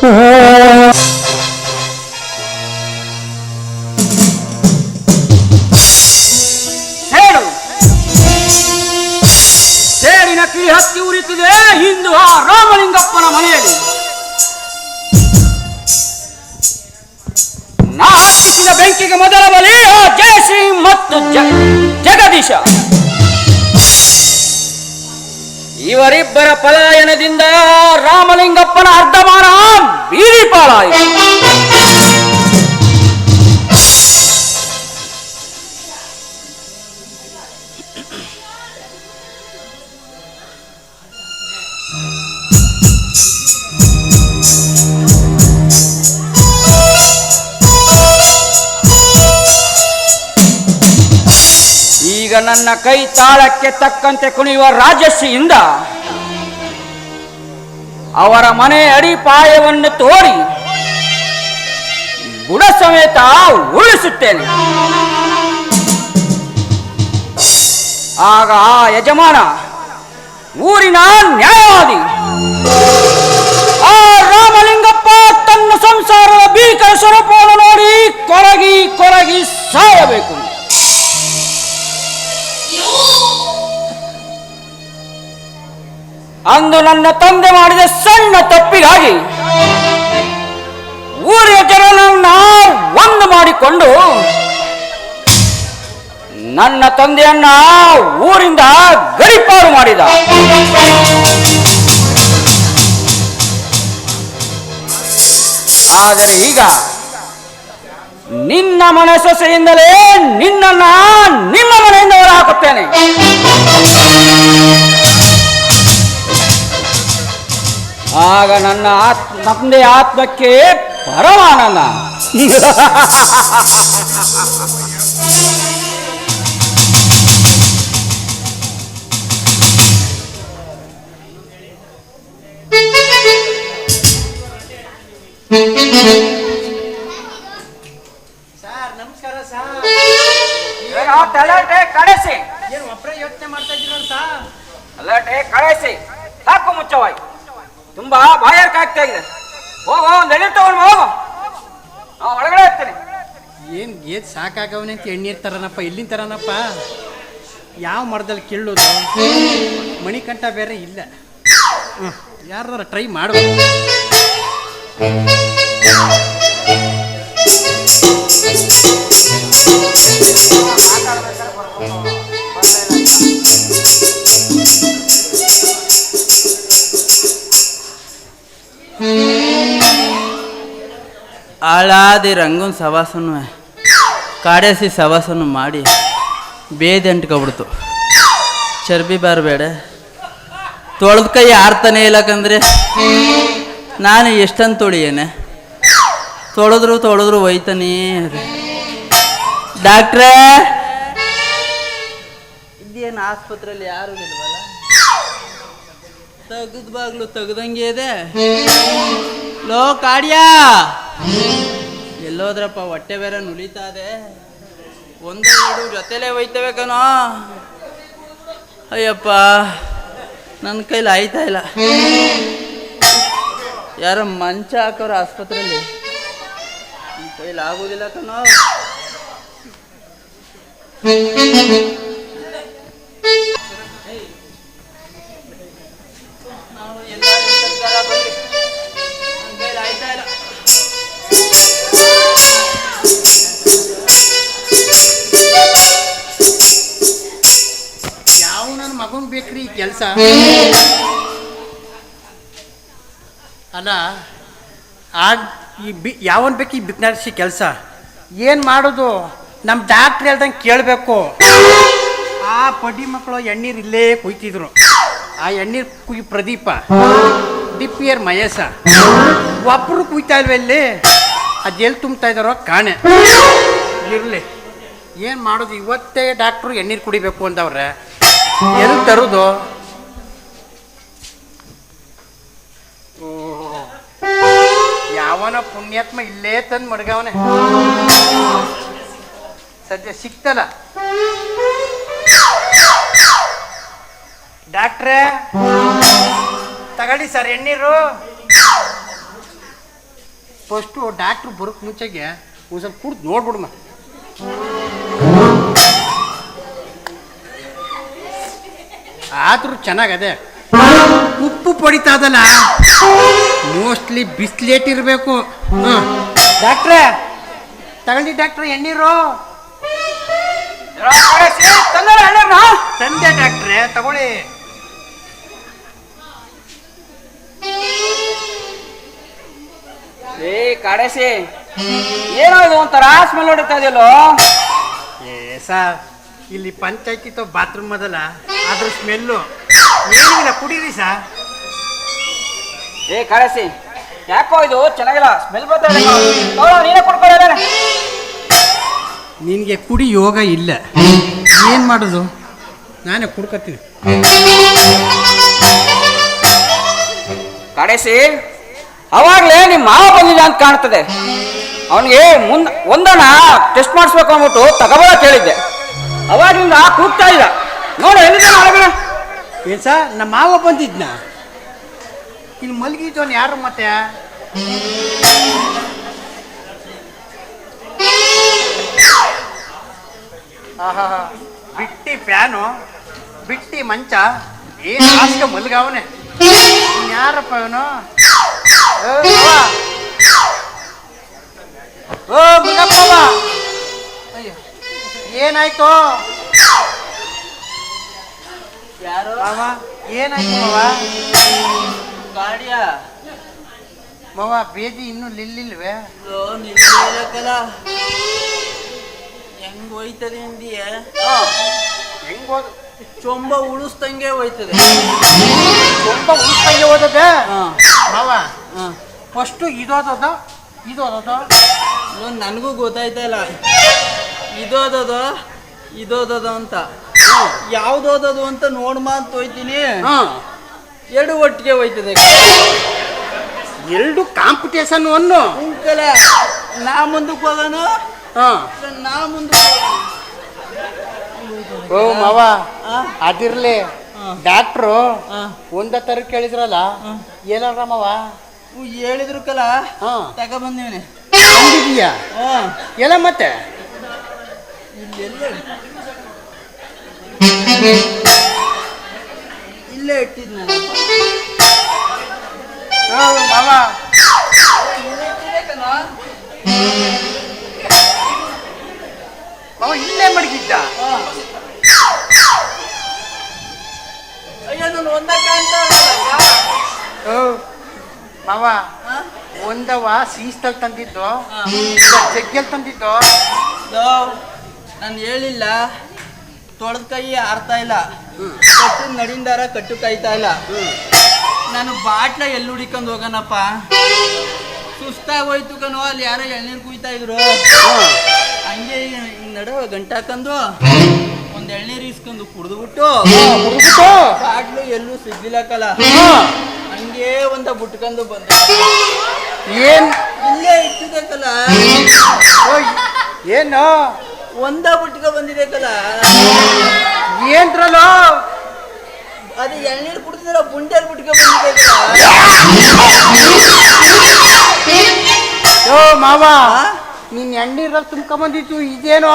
Oh. ಇವರಿಬ್ಬರ ಪಲಾಯನದಿಂದ ರಾಮಲಿಂಗಪ್ಪನ ಅರ್ಧಮಾನ ಬೀದಿ ಪಾಲಾಯಿತು ಈಗ ನನ್ನ ಕೈ ತಾಳಕ್ಕೆ ತಕ್ಕಂತೆ ಕುಣಿಯುವ ರಾಜಸ್ಸಿಯಿಂದ ಅವರ ಮನೆ ಅಡಿಪಾಯವನ್ನು ತೋರಿ ಬುಡ ಸಮೇತ ಉಳಿಸುತ್ತೇನೆ ಆಗ ಆ ಯಜಮಾನ, ಊರಿನ ನ್ಯಾಯವಾದಿ, ಆ ರಾಮಲಿಂಗಪ್ಪ ತನ್ನ ಸಂಸಾರದ ಭೀಕರ ಸ್ವರೂಪವನ್ನು ನೋಡಿ ಕೊರಗಿ ಕೊರಗಿ ಸಾಯಬೇಕು. ಅಂದು ನನ್ನ ತಂದೆ ಮಾಡಿದ ಸಣ್ಣ ತಪ್ಪಿಗಾಗಿ ಊರಿನ ಜನರನ್ನ ಒಂದು ಮಾಡಿಕೊಂಡು ನನ್ನ ತಂದೆಯನ್ನ ಊರಿಂದ ಗಡಿಪಾರು ಮಾಡಿದ. ಆದರೆ ಈಗ ನಿನ್ನ ಮನೆ ಸೊಸೆಯಿಂದಲೇ ನಿನ್ನನ್ನ ನಿಮ್ಮ ಮನೆಯಿಂದ ಹೊರ ಹಾಕುತ್ತೇನೆ ಆಗ ನನ್ನ ಆತ್ಮ ತಂದೆ ಆತ್ಮಕ್ಕೆ ಪರಮಾನಂದ ತುಂಬಾ ಬಾಯಾರಿಕೆ ಆಗ್ತಾ ಇದೆ. ಹೋಗೋ ಒಂದು ಎಣ್ಣೆ ತಗೊಂಡು ಹೋಗು. ನಾವು ಒಳಗಡೆ ಇರ್ತೀನಿ. ಏನು ಗೇದ್ ಸಾಕಾಗವನೆ ಅಂತ ಎಣ್ಣೀರ್ ತರನಪ್ಪ ಇಲ್ಲಿನ್ ತರನಪ್ಪ? ಯಾವ ಮರದಲ್ಲಿ ಕೀಳೋದು? ಮಣಿಕಂಠ ಬೇರೆ ಇಲ್ಲ. ಯಾರ ಟ್ರೈ ಮಾಡಬೇಕು ಆಳಾದಿ ರಂಗನ್ ಸವಾಸನು ಕಾಡೇಸಿ ಸವಾಸನು ಮಾಡಿ ಬೇದಿ ಅಂಟ್ಕೊಬಿಡ್ತು. ಚರ್ಬಿ ಬರಬೇಡ. ತೊಳೆದ ಕೈ ಆರ್ತಾನೆ ಇಲ್ಲಕಂದ್ರೆ ನಾನು ಎಷ್ಟಂತ ತೊಳಿಯೇನೆ? ತೊಳೆದ್ರು ತೊಳೆದ್ರು ಒಯ್ತಾನೇ ಡಾಕ್ಟ್ರೇ! ಇದೇನು ಆಸ್ಪತ್ರೆಯಲ್ಲಿ ಯಾರು ಇಲ್ವಲ್ಲ? ತೆಗ್ದ ಬಾಗ್ಲು ತೆಗ್ದಂಗೆ ಇದೆ. ಲೋ, ಕಾಡ್ಯಾ? ಎಲ್ಲೋದ್ರಪ್ಪ, ಹೊಟ್ಟೆ ಬೇರೆ ನುಳಿತಾ ಇದೆ. ಒಂದು ಎರಡು ಜೊತೆಲೇ ಒಯ್ತವೆ ಅಯ್ಯಪ್ಪ ನನ್ನ ಕೈಲಿ ಆಯ್ತಾ ಇಲ್ಲ. ಯಾರೋ ಮಂಚ ಹಾಕೋರು ಆಸ್ಪತ್ರೆಯಲ್ಲಿ ಕೈಲಿ ಆಗೋದಿಲ್ಲ ಕಣೋ. ಕೆಲಸ ಅಲ್ಲ ಆಗ ಈ ಬಿ ಯಾವನ್ ಬೇಕು ಈ ಬಿಗ್ನಾರಿಸಿ ಕೆಲಸ? ಏನು ಮಾಡೋದು? ನಮ್ಮ ಡಾಕ್ಟ್ರ್ ಹೇಳ್ದಂಗೆ ಕೇಳಬೇಕು. ಆ ಪಡಿ ಮಕ್ಕಳು ಎಣ್ಣೀರು ಇಲ್ಲೇ ಕುಯ್ತಿದ್ರು. ಆ ಎಣ್ಣೀರು ಕುಯ್ ಪ್ರದೀಪ ದಿಪ್ಪಿಯರ್ ಮಯಸ ಒಬ್ಬರು ಕುಯ್ತಾ ಇಲ್ವ ಇಲ್ಲಿ? ಅದೆಲ್ಲಿ ತುಂಬ್ತಾ ಇದಾರೋ ಕಾಣೆ. ಇರಲಿ. ಏನು ಮಾಡೋದು? ಇವತ್ತೇ ಡಾಕ್ಟ್ರು ಎಣ್ಣೀರು ಕುಡಿಬೇಕು ಅಂದವ್ರೆ. ಎಲ್ಲಿ ತರೋದು ಓ, ಯಾವನ ಪುಣ್ಯಾತ್ಮ ಇಲ್ಲೇ ತಂದು ಮಡ್ಗವನೆ ಸದ್ಯ ಸಿಕ್ತಲ್ಲ. ಡಾಕ್ಟ್ರೇ, ತಗೊಳ್ಳಿ ಸರ್ ಎಣ್ಣೀರು. ಫಸ್ಟು ಡಾಕ್ಟ್ರು ಬರೋಕ್ಕೆ ಮುಂಚೆಗೆ ಒಂದು ಸ್ವಲ್ಪ ಕುಡ್ದು ನೋಡ್ಬಿಡಮ್ಮ ಆದರೂ ಚೆನ್ನಾಗದೆ ಉಪ್ಪು ಪಡಿತಾ ಅದಲ್ಲ ಮೋಸ್ಟ್ಲಿ ಬಿಸ್ಲೇಟ್ ಇರಬೇಕು. ಹಾಂ. ಡಾಕ್ಟ್ರೇ ತಗೊಳ್ಳಿ ಡಾಕ್ಟ್ರೆ ಎಣ್ಣೀರು. ತಂದೆ ಡಾಕ್ಟ್ರೆ ತಗೊಳ್ಳಿ. ಏ ಕಡೆಸಿ ಏನೋ ಇದು ಒಂಥರ ಸ್ಮೆಲ್ ಹೊಡಿತಾ ಇದೆಯಲ್ಲೋ? ಏ ಸರ್ ಇಲ್ಲಿ ಪಂಚಾಯತಿ ಬಾತ್ರೂಮ್ ಅದಲ್ಲ ಅದ್ರ ಸ್ಮೆಲ್ಲು ಏನಿಲ್ಲ ಕುಡೀರಿ ಸಾ ಏ ಕಳಿಸಿ ಯಾಕೋ ಇದು ಚೆನ್ನಾಗಿಲ್ಲ? ಸ್ಮೆಲ್ ಬರ್ತಾ ಇದೆ. ನೀನೇ ಕುಡ್ಕೊಳ್ಳೋದೇನೆ ನಿನಗೆ ಕುಡಿ ಯೋಗ ಇಲ್ಲ. ಏನು ಮಾಡೋದು? ನಾನೇ ಕುಡ್ಕತ್ತೀನಿ. ಕಡೆಸಿ ಅವಾಗ್ಲೇ ನಿಮ್ಮ ಮಾವ ಬಂದಿಲ್ಲ ಅಂತ ಕಾಣ್ತದೆ. ಅವನಿಗೆ ಮುಂದ್ ಒಂದಣ ಟೆಸ್ಟ್ ಮಾಡಿಸ್ಬೇಕು ಅಂದ್ಬಿಟ್ಟು ತಗೋಬೋದ ಕೇಳಿದ್ದೆ ಅವಾಗಿಂದ ಕೂಗ್ತಾ ಇಲ್ಲ. ನೋಡು ಎಲ್ಲಿದ್ದಾನೆ ಒಳಗಡೆ ಏನು ಸರ್ ನಮ್ಮ ಮಾವ ಬಂದಿದ್ನ. ಇಲ್ಲಿ ಮಲಗಿದ್ದವನು ಯಾರು ಮತ್ತೆ? ಆಹಾ, ಬಿಟ್ಟಿ ಫ್ಯಾನು, ಬಿಟ್ಟಿ ಮಂಚ. ಏನು ಹಾಸ್ಕ ಮಲ್ಗವನೆ. ಯಾರಪ್ಪ ಅವನು ಓ ಅಯ್ಯೋ, ಏನಾಯ್ತು? ಯಾರು? ಮಾವ ಏನಾಯ್ತು ಮಾವ? ಗಾಡಿಯ ಮಾವ ಬೇದಿ ಇನ್ನೂ ನಿಲ್ಲಿಲ್ವೇ? ನಿಲ್ಕಲ್ಲ ಹೆಂಗ್ ಹೋಯ್ತದೆ ಅಂದಿಯ ಹೆಂಗ್ ಹೋದ ಚೊಂಬ ಉಳಿಸ್ದಂಗೆ ಹೋಯ್ತದೆ. ಚೊಂಬ ಉಳಿಸ್ದಂಗೆ ಓದದೆ ಹಾ. ಮಾವ ಹಾ. ಫಸ್ಟು ಇದೋದದ ಇದೋದದ ನನಗೂ ಗೊತ್ತಾಯ್ತಲ್ಲ. ಇದೋದದ ಇದೋದದ ಅಂತ. ಯಾವ್ದೋದದು ಅಂತ ನೋಡ್ಮಾ ಅಂತ ಹೋಯ್ತೀನಿ. ಹಾಂ. ಎರಡು ಒಟ್ಟಿಗೆ ಹೋಯ್ತದೆ. ಎರಡು ಕಾಂಪಿಟೇಷನ್ ಅನ್ನು ನಾ ಮುಂದಕ್ಕೆ ಹೋಗೋಣ? ಹಾಂ. ನಾ ಮುಂದಕ್ಕೆ ಓ ಮಾವ? ಅದಿರ್ಲಿ. ಡಾಕ್ಟ್ರು. ಒಂದ ತರ ಕೇಳಿದ್ರಲ್ಲ ಏನಾರ ಮಾವ? ಹೇಳಿದ್ರು ಕಲ ತಗೊಬಂದಿವನಿ. ಎಲ್ಲ ಮತ್ತೆ? ಇಲ್ಲೇ ಇಟ್ಟಿದ್ ನಾನು ಓ ಮಾವ. ಮಾವ ಇಲ್ಲೇ ಮಡಗಿದ್ದ. ಅಯ್ಯೋ ನಾನು ಒಂದ ಕಾಣ್ತಾ ಮಾವ ಒಂದವ ಸೀಸ್ತಲ್ ತಂದಿದ್ದು ಜಗ್ಗಲ್ ತಂದಿದ್ದು. ನಾನು ಹೇಳಿಲ್ಲ. ತೊಳೆದ ಕೈ ಆರ್ತಾ ಇಲ್ಲ. ಕಟ್ಟು ನಡಿಂದಾರ ಕಟ್ಟು ಕಾಯ್ತಾ ಇಲ್ಲ. ನಾನು ಬಾಟ್ಲ ಎಲ್ಲಿ ಹುಡಿಕೊಂಡು ಹೋಗೋಣಪ್ಪ ಸುಸ್ತಾಗಿ ಹೋಯ್ತು ಕಣೋ ಅಲ್ಲಿ ಯಾರೋ ಎಳ್ನೀರು ಕುಯ್ತಾ ಇದ್ರು. ಹಂಗೆ ಹಿಂಗ್ ಗಂಟಾಕಂದು ಒಂದ್ ಎಳ್ನೀರು ಇಸ್ಕೊಂಡು ಕುಡ್ದು ಬಿಟ್ಟು ಬಾಟ್ಲು ಎಲ್ಲೂ ಸಿಗ್ಲಿಲ್ಲಕಲ್ಲ ಹಂಗೆ ಒಂದ ಬುಟ್ಕೊಂಡು ಬಂದ. ಏನ್? ಇಲ್ಲೇ ಇಟ್ಟಿದಕ್ಕಲ್ಲ ಏನು? ಒಂದ ಬುಟ್ಕ ಬಂದಿದೆ ಕಲ ಏನ್ರಲ್ಲೋ? ಅದು ಎಳ್ನೀರು ಕುಡ್ತಿದ್ರ ಬುಂಡೆಲ್ ಬುಟ್ಟಿಗೆ ಬಂದಿದೆ ಓ ಮಾವ ನಿನ್ ಎಣ್ಣೀರಲ್ಲಿ ತುಂಬ್ಕೊಂಬಂದಿತ್ತು ಇದೇನೋ?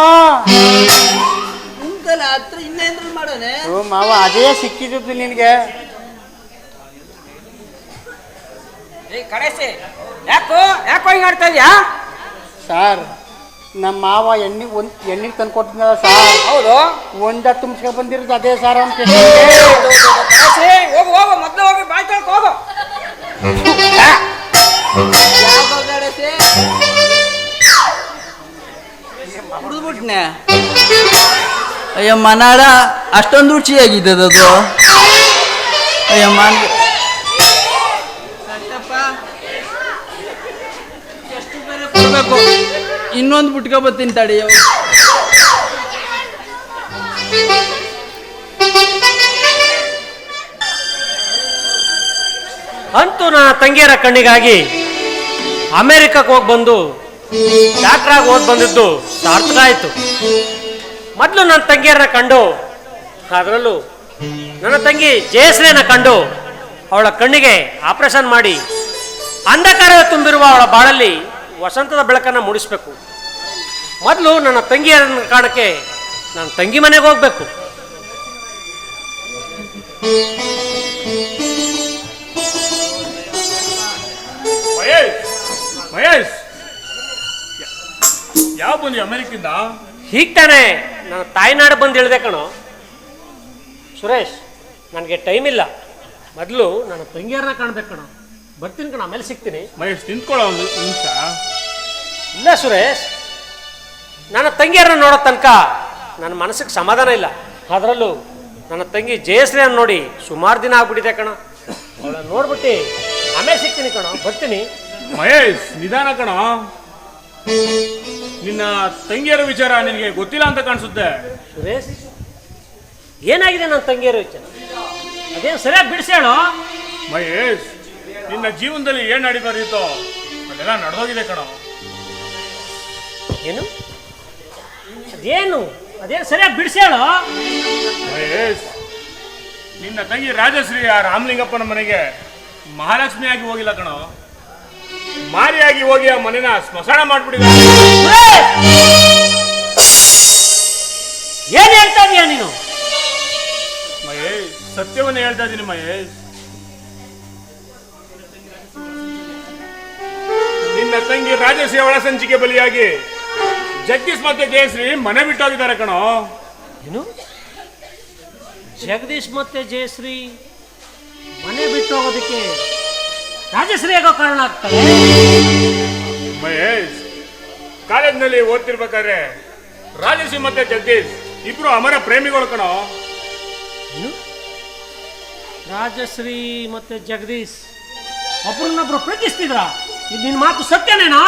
ಉಂಟಲ್ಲ ಹತ್ರ ಇನ್ನೇನ್ರ ಮಾಡೋನೆ? ಓ ಮಾವ ಅದೇ ಸಿಕ್ಕಿದ್ದು ನಿನಗೆ. ಏ ಕಡೆಸಿ ಯಾಕೋ ಯಾಕೋ ಹಿಂಗ್ ಆಡ್ತಾ ಇದೆಯಾ? ಸಾರ್ ನಮ್ಮ ಮಾವ ಎಣ್ಣೆ ಒಂದ್ ಎಣ್ಣೆಗೆ ತಂದು ಕೊಟ್ಟಿದ್ನಲ್ಲ ಸಾರ್ ಹೌದು. ಒಂದ ತುಂಬಿಸ್ಕೊ ಬಂದಿರೋದು ಅದೇ ಸಾರ್ ಅಂತ ಹೋಗು ಹೋಗು ಮೊದ್ಲು ಹೋಗಿ ಬಾಯ್ ತೊಳ್ಕೊ ಹೋಗು. ಕುಡಿದ್ಬಿಟ್ನೆ ಅಯ್ಯ ಮನಾಡ ಅಷ್ಟೊಂದು ರುಚಿಯಾಗಿದ್ದದು ಅದು. ಅಯ್ಯ ಮನ್ ಎಷ್ಟು ಬೇರೆ ಕೊಡ್ಬೇಕು? ಇನ್ನೊಂದು ಬುಟ್ಕ ಬತ್ತೀನಿ ತಡಿ. ಅಂತೂ ನನ್ನ ತಂಗಿಯರ ಕಣ್ಣಿಗಾಗಿ ಅಮೆರಿಕಕ್ಕೆ ಹೋಗಿ ಬಂದು ಡಾಕ್ಟ್ರಾಗಿ ಓದ್ ಬಂದಿದ್ದು ಸಾರ್ಥಕ ಆಯಿತು. ಮೊದಲು ನನ್ನ ತಂಗಿಯರನ್ನ ಕಂಡು, ಅದರಲ್ಲೂ ನನ್ನ ತಂಗಿ ಜಯಶ್ರೀನ ಕಂಡು ಅವಳ ಕಣ್ಣಿಗೆ ಆಪರೇಷನ್ ಮಾಡಿ ಅಂಧಕಾರ ತುಂಬಿರುವ ಅವಳ ಬಾಳಲ್ಲಿ ವಸಂತದ ಬೆಳಕನ್ನು ಮೂಡಿಸಬೇಕು. ಮೊದಲು ನನ್ನ ತಂಗಿಯರನ್ನು ಕಾಣಕ್ಕೆ ನಾನು ತಂಗಿ ಮನೆಗೆ ಹೋಗ್ಬೇಕು. ಮಹೇಶ್ ಯಾವ ಬಂದು ಅಮೆರಿಕಿಂದ? ಹೀಗೆ ತಾನೆ ನನ್ನ ತಾಯ್ನಾಡು ಬಂದು ಹೇಳಿದೆ ಕಣೋ. ಸುರೇಶ್ ನನಗೆ ಟೈಮ್ ಇಲ್ಲ. ಮೊದಲು ನನ್ನ ತಂಗಿಯರನ್ನ ಕಾಣ್ಬೇಕು ಕಣೋ. ಬರ್ತೀನಿ ಕಣ ಆಮೇಲೆ ಸಿಗ್ತೀನಿ. ಮಹೇಶ್ ನಿಂತ್ಕೊಳ್ಳೋ ಒಂದು ನಿಮಿಷ. ಇಲ್ಲ ಸುರೇಶ್. ನನ್ನ ತಂಗಿಯರನ್ನ ನೋಡೋ ತನಕ ನನ್ನ ಮನಸ್ಸಿಗೆ ಸಮಾಧಾನ ಇಲ್ಲ. ಅದರಲ್ಲೂ ನನ್ನ ತಂಗಿ ಜಯಶ್ರೀಯನ್ನು ನೋಡಿ ಸುಮಾರು ದಿನ ಆಗ್ಬಿಟ್ಟಿದೆ ಕಣ. ಅವಳನ್ನ ನೋಡ್ಬಿಟ್ಟು ಆಮೇಲೆ ಸಿಗ್ತೀನಿ ಕಣ ಬರ್ತೀನಿ. ಮಹೇಶ್ ನಿಧಾನ ಕಣ. ನಿನ್ನ ತಂಗಿಯರ ವಿಚಾರ ನಿನಗೆ ಗೊತ್ತಿಲ್ಲ ಅಂತ ಕಾಣಿಸುತ್ತೆ. ಸುರೇಶ್ ಏನಾಗಿದೆ ನನ್ನ ತಂಗಿಯರ ವಿಚಾರ? ಅದೇನು ಸರಿಯಾಗಿ ಬಿಡಿಸೋಣ ಮಹೇಶ್ ನಿನ್ನ ಜೀವನದಲ್ಲಿ ಏನ್ ನಡೀಬಾರಿತ್ತೋ ಅದೆಲ್ಲ ನಡೆದೋಗಿದೆ ಕಣ. ಏನು? ಅದೇನು? ಅದೇ ಸರಿಯಾಗಿ ಬಿಡಿಸೇಳು ಮಹೇಶ್ ನಿನ್ನ ತಂಗಿ ರಾಜಶ್ರೀ ಆ ರಾಮಲಿಂಗಪ್ಪನ ಮನೆಗೆ ಮಹಾಲಕ್ಷ್ಮಿಯಾಗಿ ಹೋಗಿಲ್ಲ ಕಣೋ. ಮಾರಿಯಾಗಿ ಹೋಗಿ ಆ ಮನೆನ ಸ್ಮಶಾನ ಮಾಡ್ಬಿಡಿದ ಏನು ಹೇಳ್ತಾ ಇದೀಯ ನೀನು? ಮಹೇಶ್ ಸತ್ಯವನ್ನು ಹೇಳ್ತಾ ಇದ್ದೀನಿ ಮಹೇಶ್. ನಿನ್ನ ತಂಗಿ ರಾಜಶ್ರೀ ಒಳಸಂಚಿಕೆ ಬಲಿಯಾಗಿ ಜಗದೀಶ್ ಮತ್ತೆ ಜಯಶ್ರೀ ಮನೆ ಬಿಟ್ಟೋಗಿದ್ದಾರೆ ಕಣೋ. ಏನು? ಜಗದೀಶ್ ಮತ್ತೆ ಜಯಶ್ರೀ ಮನೆ ಬಿಟ್ಟು ಹೋಗೋದಕ್ಕೆ ರಾಜಶ್ರೀ ಆಗೋ ಕಾರಣ ಆಗ್ತಾರೆ ಮಹೇಶ್ ಕಾಲೇಜ್ನಲ್ಲಿ ಓದ್ತಿರ್ಬೇಕಾದ್ರೆ ರಾಜಶ್ರೀ ಮತ್ತೆ ಜಗದೀಶ್ ಇಬ್ರು ಅಮರ ಪ್ರೇಮಿಗಳು ಕಣೋ. ಏನು? ರಾಜಶ್ರೀ ಮತ್ತೆ ಜಗದೀಶ್ ಒಬ್ರನ್ನೊಬ್ರು ಪ್ರೀತಿಸ್ತಿದ್ರ? ಇದು ನಿನ್ನ ಮಾತು ಸತ್ಯನೇನಾ?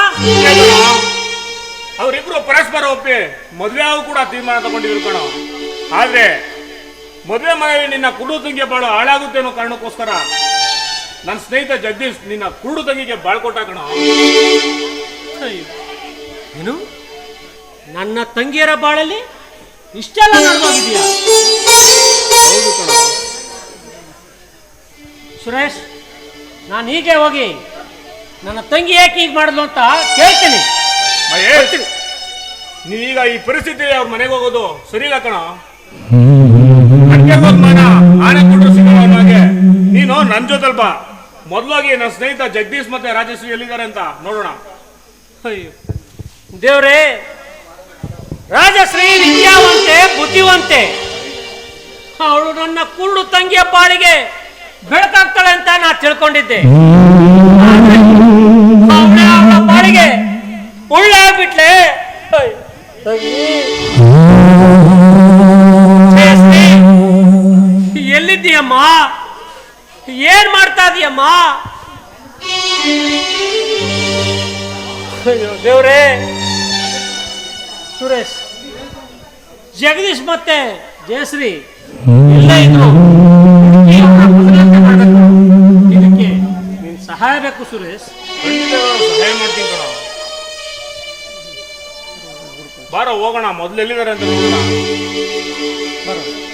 ಅವರಿಬ್ರು ಪರಸ್ಪರ ಒಪ್ಪಿ ಮದುವೆ ಆಗು ಕೂಡ ತೀರ್ಮಾನ ತಗೊಂಡಿದ್ರು ಕಣ. ಆದ್ರೆ ಮದುವೆ ಮನೆಯಲ್ಲಿ ನಿನ್ನ ಕುಡು ತಂಗಿಗೆ ಬಾಳು ಹಾಳಾಗುತ್ತೆ ಅನ್ನೋ ಕಾರಣಕ್ಕೋಸ್ಕರ ನನ್ನ ಸ್ನೇಹಿತ ಜಗದೀಶ್ ನಿನ್ನ ಕುರುಡು ತಂಗಿಗೆ ಬಾಳ್ಕೊಟ್ಟ ಕಣ. ಏನು? ನನ್ನ ತಂಗಿಯರ ಬಾಳಲ್ಲಿ ಇಷ್ಟೆಲ್ಲ ನಡೆದೋಗಿದೆಯಾ ಹೌದು ಕಣೋ. ಸುರೇಶ್ ನಾನು ಹೀಗೆ ಹೋಗಿ ನನ್ನ ತಂಗಿ ಯಾಕೆ ಹೀಗೆ ಮಾಡಿದ್ಲು ಅಂತ ಕೇಳ್ತೀನಿ. ನೀವೀಗ ಈ ಪರಿಸ್ಥಿತಿ ಅವ್ರ ಮನೆಗೆ ಹೋಗೋದು ಸರಿ ಇಲ್ಲ ಕಣ ಆನೆ ಕೊಟ್ಟರು ನೀನು ನನ್ ಜೊತೆ ಬಾ. ಮೊದಲಾಗಿ ನನ್ನ ಸ್ನೇಹಿತ ಜಗದೀಶ್ ಮತ್ತೆ ರಾಜಶ್ರೀ ಎಲ್ಲಿದ್ದಾರೆ ಅಂತ ನೋಡೋಣ. ಅಯ್ಯೋ. ದೇವ್ರೇ, ರಾಜಶ್ರೀ ವಿದ್ಯಾವಂತೆ ಬುದ್ಧಿವಂತೆ. ಅವಳು ನನ್ನ ಕುರುಡು ತಂಗಿಯ ಪಾಳಿಗೆ ಬೆಳಕಾಗ್ತಾಳೆ ಅಂತ ನಾ ತಿಳ್ಕೊಂಡಿದ್ದೆ. ಜಯಶ್ರೀ, ಎಲ್ಲಿದ್ದೀಯಮ್ಮ? ಏನ್ ಮಾಡ್ತಾ ಇದೀಯಮ್ಮ? ದೇವರೇ ದೇವ್ರೇ. ಸುರೇಶ್ ಜಗದೀಶ್ ಮತ್ತೆ ಜಯಶ್ರೀ ಎಲ್ಲ ಇದ್ರು. ಇದಕ್ಕೆ ನೀನ್ ಸಹಾಯ ಬೇಕು ಸುರೇಶ್. ಸಹಾಯ ಮಾಡ್ತೀನಿ ಬಾರ ಹೋಗೋಣ ಮೊದಲು ಎಲ್ಲಿದ್ದಾರೆ ಅಂತ ನೋಡೋಣ. ಬರೋ.